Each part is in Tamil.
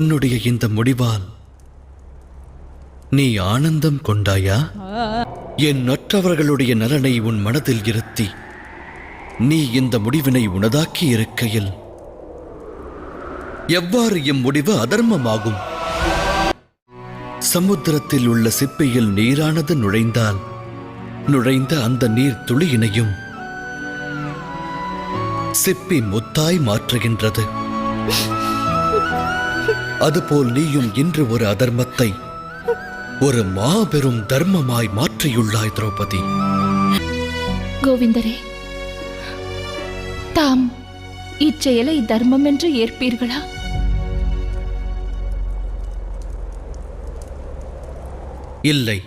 உன்னுடைய இந்த முடிவால் நீ ஆனந்தம் கொண்டாயா? என் நற்றவர்களுடைய நலனை உன் மனதில் இருத்தி நீ இந்த முடிவினை உனதாக்கி இருக்கையில் எவ்வாறு இம்முடிவு அதர்மமாகும்? சமுத்திரத்தில் உள்ள சிப்பியில் நீரானது நுழைந்தால் நுழைந்த அந்த நீர் துளியினையும் சிப்பி முத்தாய் மாற்றுகின்றது. அதுபோல் நீயும் இன்று ஒரு அதர்மத்தை ஒரு மாபெரும் தர்மமாய் மாற்றியுள்ளாய் திரௌபதி. கோவிந்தரே தாம் இச்செயலை தர்மம் என்று ஏற்பீர்களா? இல்லை.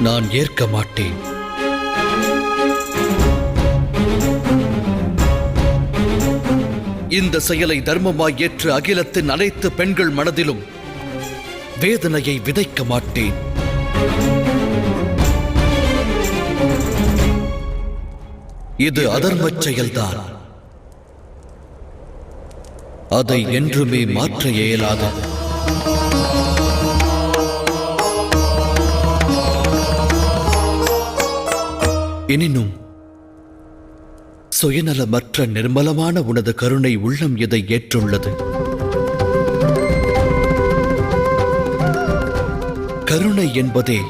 நான் ஏற்க மாட்டேன். இந்த செயலை தர்மமாய் ஏற்று அகிலத்தின் அனைத்து பெண்கள் மனதிலும் வேதனையை விதைக்க மாட்டேன். இது அதர்மச் செயல்தான். அதை என்றுமே மாற்ற இயலாது. எனினும் சுயநலமற்ற நிர்மலமான உனது கருணை உள்ளம் இதை ஏற்றுள்ளது. கருணை என்பதே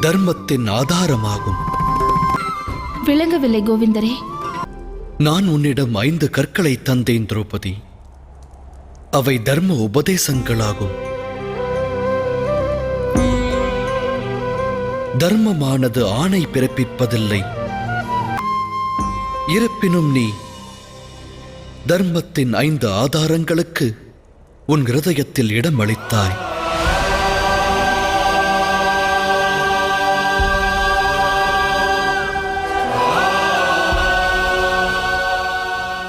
தர்மத்தின் ஆதாரமாகும். விளங்கவில்லை கோவிந்தரே. நான் உன்னிடம் ஐந்து கற்களை தந்தேன் திரௌபதி. அவை தர்ம உபதேசங்களாகும். தர்மமானது ஆணை பிறப்பிப்பதில்லை. இருப்பினும் நீ தர்மத்தின் ஐந்து ஆதாரங்களுக்கு உன் ஹிருதயத்தில் இடம் அளித்தாய்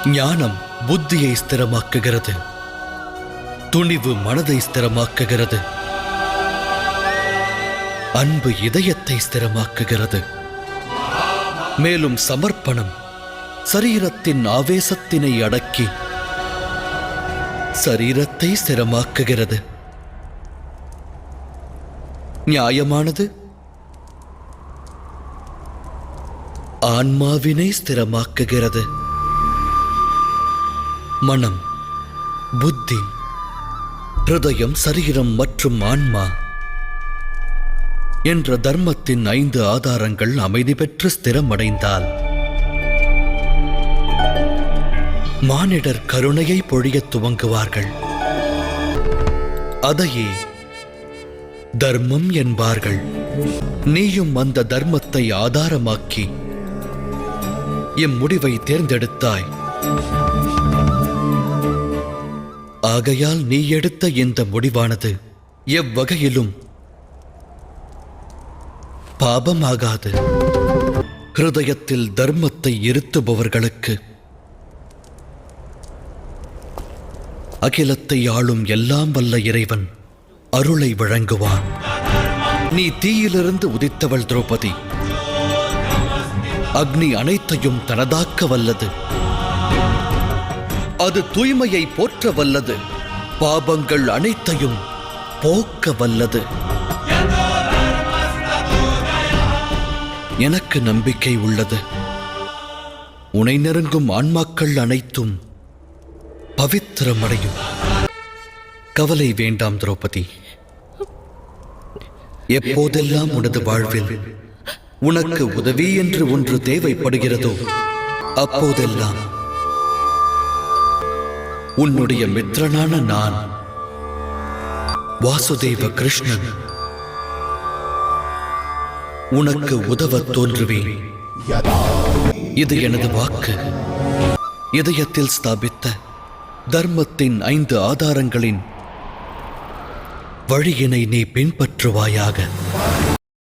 ஞானம் புத்தியை ஸ்திரமாக்குகிறது. துணிவு மனதை ஸ்திரமாக்குகிறது. அன்பு இதயத்தை ஸ்திரமாக்குகிறது. மேலும் சமர்ப்பணம் சரீரத்தின் ஆவேசத்தினை அடக்கி சரீரத்தை ஸ்திரமாக்குகிறது நியாயமானது? ஆன்மாவினை ஸ்திரமாக்குகிறது. மனம் புத்தி ஹிருதயம் சரீரம் மற்றும் ஆன்மா என்ற தர்மத்தின் ஐந்து ஆதாரங்கள் அமைதி பெற்று ஸ்திரமடைந்தால் மானிடர் கருணையை பொழியத் துவங்குவார்கள். அதையே தர்மம் என்பார்கள். நீயும் அந்த தர்மத்தை ஆதாரமாக்கி எம் முடிவை தேர்ந்தெடுத்தாய். ஆகையால் நீ எடுத்த இந்த முடிவானது எவ்வகையிலும் பாபமாகாது. ஹிருதயத்தில் தர்மத்தை இருத்துபவர்களுக்கு அகிலத்தை ஆளும் எல்லாம் வல்ல இறைவன் அருளை வழங்குவான். நீ தீயிலிருந்து உதித்தவள் திரௌபதி. அக்னி அனைத்தையும் தனதாக்க வல்லது. அது தூய்மையை போற்ற வல்லது. பாபங்கள் அனைத்தையும் போக்க வல்லது. எனக்கு நம்பிக்கை உள்ளது. உனை நெருங்கும் ஆன்மாக்கள் அனைத்தும் பவித்திரமடையும். கவலை வேண்டாம் திரௌபதி. எப்போதெல்லாம் உனது வாழ்வில் உனக்கு உதவி என்று ஒன்று தேவைப்படுகிறதோ அப்போதெல்லாம் உன்னுடைய மித்திரனான நான் வாசுதேவ கிருஷ்ணன் உனக்கு உதவ தோன்றுவேன். இது எனது வாக்கு. இதயத்தில் ஸ்தாபித்த தர்மத்தின் ஐந்து ஆதாரங்களின் வழியினை நீ பின்பற்றுவாயாக.